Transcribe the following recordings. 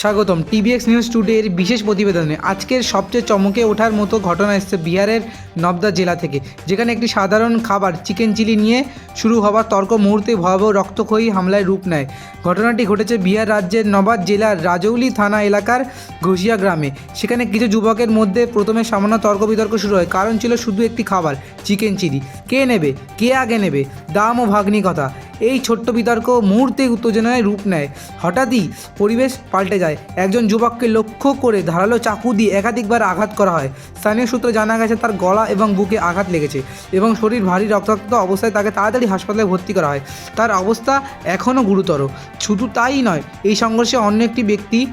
স্বাগতম। টিভিএক্স নিউজ টুডের বিশেষ প্রতিবেদনে আজকের সবচেয়ে চমকে ওঠার মতো ঘটনা এসেছে বিহারের নবদা জেলা থেকে, যেখানে একটি সাধারণ খাবার, চিকেন চিলি নিয়ে শুরু হওয়ার তর্ক মুহূর্তে ভয়াবহ রক্তক্ষয়ী হামলায় রূপ নেয়। ঘটনাটি ঘটেছে বিহার রাজ্যের নবাদ জেলার রাজৌলি থানা এলাকার ঘোষিয়া গ্রামে, সেখানে কিছু যুবকের মধ্যে প্রথমে সামান্য তর্ক বিতর্ক শুরু হয়। কারণ ছিল শুধু একটি খাবার, চিকেন চিলি। কে নেবে? কে আগে নেবে? দাম ও ভাগ্নি কথা এই ছোট্ট বিতর্ক মুহূর্তে উত্তেজনায় রূপ নেয়। হঠাৎই পরিবেশ পাল্টে যায়। একজন যুবককে লক্ষ্য করে ধারালো চাকু দিয়ে একাধিকবার আঘাত করা হয়। স্থানীয় সূত্রে জানা গেছে, তার গলা এবং বুকে আঘাত লেগেছে এবং শরীর ভারী রক্তাক্ত অবস্থায় তাকে তাড়াতাড়ি হাসপাতালে ভর্তি করা হয়। তার অবস্থা এখনও গুরুতর। শুধু তাই নয়, এই সংঘর্ষে অন্য একটি ব্যক্তি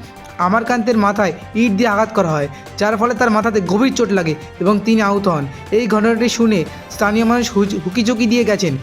আমারকান্তের মাথায় ইট দিয়ে আঘাত করা হয়, যার ফলে তার মাথাতে গভীর চোট লাগে এবং তিনি আহত হন। এই ঘটনাটি শুনে স্থানীয় মানুষ হুকিচুকি দিয়ে গেছেন।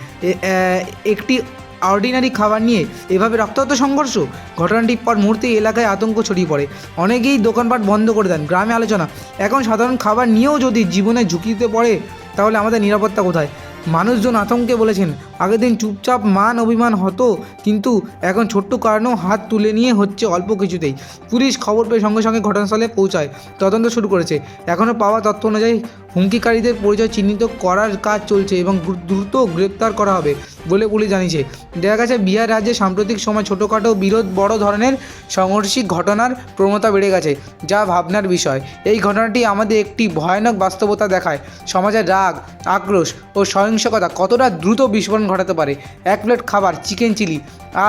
একটি অর্ডিনারি খাবার নিয়ে এভাবে রক্তাক্ত সংঘর্ষ? ঘটনাটির পর মুহূর্তে এলাকায় আতঙ্ক ছড়িয়ে পড়ে। অনেকেই দোকানপাট বন্ধ করে দেন। গ্রামে আলোচনা। এখন সাধারণ খাবার নিয়েও যদি জীবনে ঝুঁকিতে পড়ে, তাহলে আমাদের নিরাপত্তা কোথায়? মানুষজন আতঙ্কে বলেছেন আগের দিন চুপচাপ মান অভিমান হতো, কিন্তু এখন ছোট্ট কারণেও হাত তুলে নিয়ে হচ্ছে অল্প কিছুতেই। পুলিশ খবর পেয়ে সঙ্গে সঙ্গে ঘটনাস্থলে পৌঁছায়। তদন্ত শুরু করেছে। এখনও পাওয়া তথ্য অনুযায়ী হুমকিকারীদের পরিচয় চিহ্নিত করার কাজ চলছে এবং দ্রুত গ্রেপ্তার করা হবে বলে পুলিশ জানিয়েছে। দেখা গেছে, বিহার রাজ্যে সাম্প্রতিক সময় ছোটোখাটো বিরোধ বড় ধরনের সংঘর্ষিক ঘটনার প্রবণতা বেড়ে গেছে, যা ভাবনার বিষয়। এই ঘটনাটি আমাদের একটি ভয়ানক বাস্তবতা দেখায়। সমাজের রাগ, আক্রোশ ও সহিংসকতা কতটা দ্রুত বিস্ফোরণ ঘটাতে পারে। এক প্লেট খাবার, চিকেন চিলি।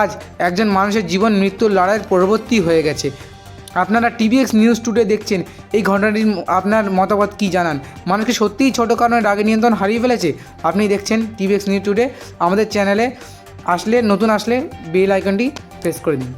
আজ একজন মানুষের জীবন মৃত্যুর লড়াইয়ের পরবর্তী হয়ে গেছে। আপনারা টিভিএক্স নিউজ টুডে দেখছেন। এই ঘটনাটির আপনার মতামত কী জানান? মানুষকে সত্যিই ছোটো কারণে রাগে নিয়ন্ত্রণ হারিয়ে ফেলেছে? আপনি দেখছেন টিভিএক্স নিউজ টুডে। আমাদের চ্যানেলে আসলে, নতুন আসলে বেল আইকনটি প্রেস করে দিন।